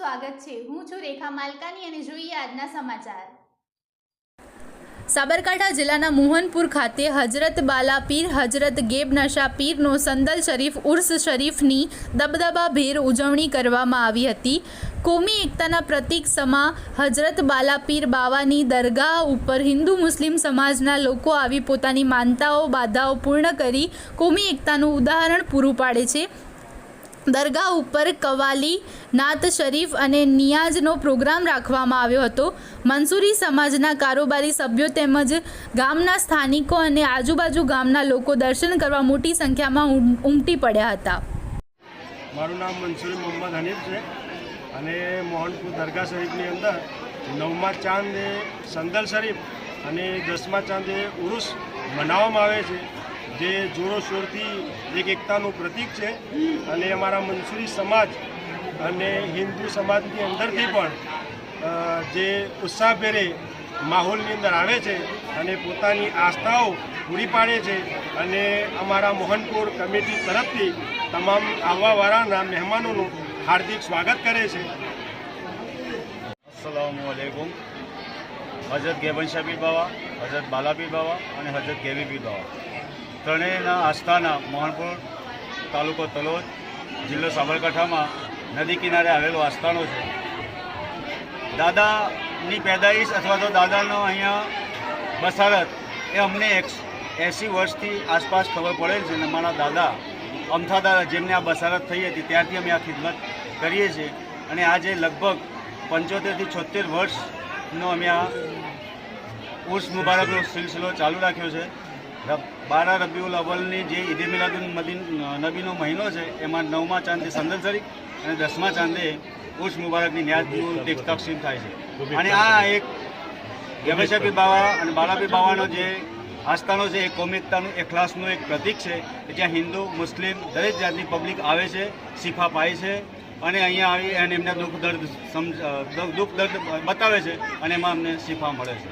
સ્વાગત છે. હું છું રેખા માલકાની અને જોઈએ આજના સમાચાર. સાબરકાંઠા જિલ્લાના મોહનપુર ખાતે હજરત બાલા પીર હજરત ગેબ નશા પીરનો સંદલ શરીફ, ઉર્સ શરીફની દબદબાભેર ઉજવણી કરવામાં આવી હતી. કોમી એકતાના પ્રતીક સમા હજરત બાલા બાવાની દરગાહ ઉપર હિન્દુ મુસ્લિમ સમાજના લોકો આવી પોતાની માનતાઓ, બાધાઓ પૂર્ણ કરી કોમી એકતાનું ઉદાહરણ પૂરું પાડે છે. દરગાહ ઉપર કવાલી, નાત શરીફ અને નિયાઝનો પ્રોગ્રામ રાખવામાં આવ્યો હતો. મંસૂરી સમાજના કારોબારી સભ્યો તેમજ ગામના સ્થાનિકો અને આજુબાજુ ગામના લોકો દર્શન કરવા મોટી સંખ્યામાં ઉમટી પડ્યા હતા. મારું નામ મંસૂરી મોહમ્મદ હનીફ છે અને મોહનપુર દરગાહ શરીફની અંદર નવમા ચાંદે સંદલ શરીફ અને દસમા ચાંદે ઉરુસ મનાવવામાં આવે છે. જે જોરોશોરથી એક એકતાનું પ્રતીક છે અને અમારા મંસૂરી સમાજ અને હિન્દુ સમાજની અંદરથી પણ જે ઉત્સાહભેરે માહોલની અંદર આવે છે અને પોતાની આસ્થાઓ પૂરી પાડે છે અને અમારા મોહનપુર કમિટી તરફથી તમામ આવવાવાળાના મહેમાનોનું હાર્દિક સ્વાગત કરે છે. અસલામુઅલૈકુમ હજરત ગેબન શાબીર બાવા હજરત બાલાબી બાવા અને હજરત ગેવીપીર બાવા. ત્રણેયના આસ્થાના મોહનપુર તાલુકો તલોદ જિલ્લો સાબરકાંઠામાં નદી કિનારે આવેલો આસ્થાનો છે. દાદાની પેદાઈશ અથવા તો દાદાનો અહીંયા બસારત એ અમને એક એંસી વર્ષથી આસપાસ ખબર પડેલ છે અને અમારા દાદા અમથા દાદા જેમને આ બસારત થઈ હતી ત્યારથી અમે આ ખિદમત કરીએ છીએ અને આજે લગભગ પંચોતેરથી છોતેર વર્ષનો અમે આ ઉર્સ મુબારકનો સિલસિલો ચાલુ રાખ્યો છે. બારા રબીઉલ અવલની જે ઈદે મિલાદુલ મદીન નબીનો મહિનો છે એમાં નવમા ચાંદે સંદલ શરીફ અને દસમા ચાંદે ઉર્ષ મુબારકની ન્યાજનું તકસીમ થાય છે. અને આ એક ગેબેશાપી બાવા અને બાલાપી બાવાનો જે આસ્થાનો છે એ કોમિકતાનું એખલાસનું એક પ્રતીક છે કે જ્યાં હિન્દુ મુસ્લિમ દરેક જાતની પબ્લિક આવે છે શીખા પાય છે અને અહીંયા આવી અને એમના દુઃખ દર્દ સમજ દુઃખ દર્દ બતાવે છે અને એમાં અમને શીખવા મળે છે.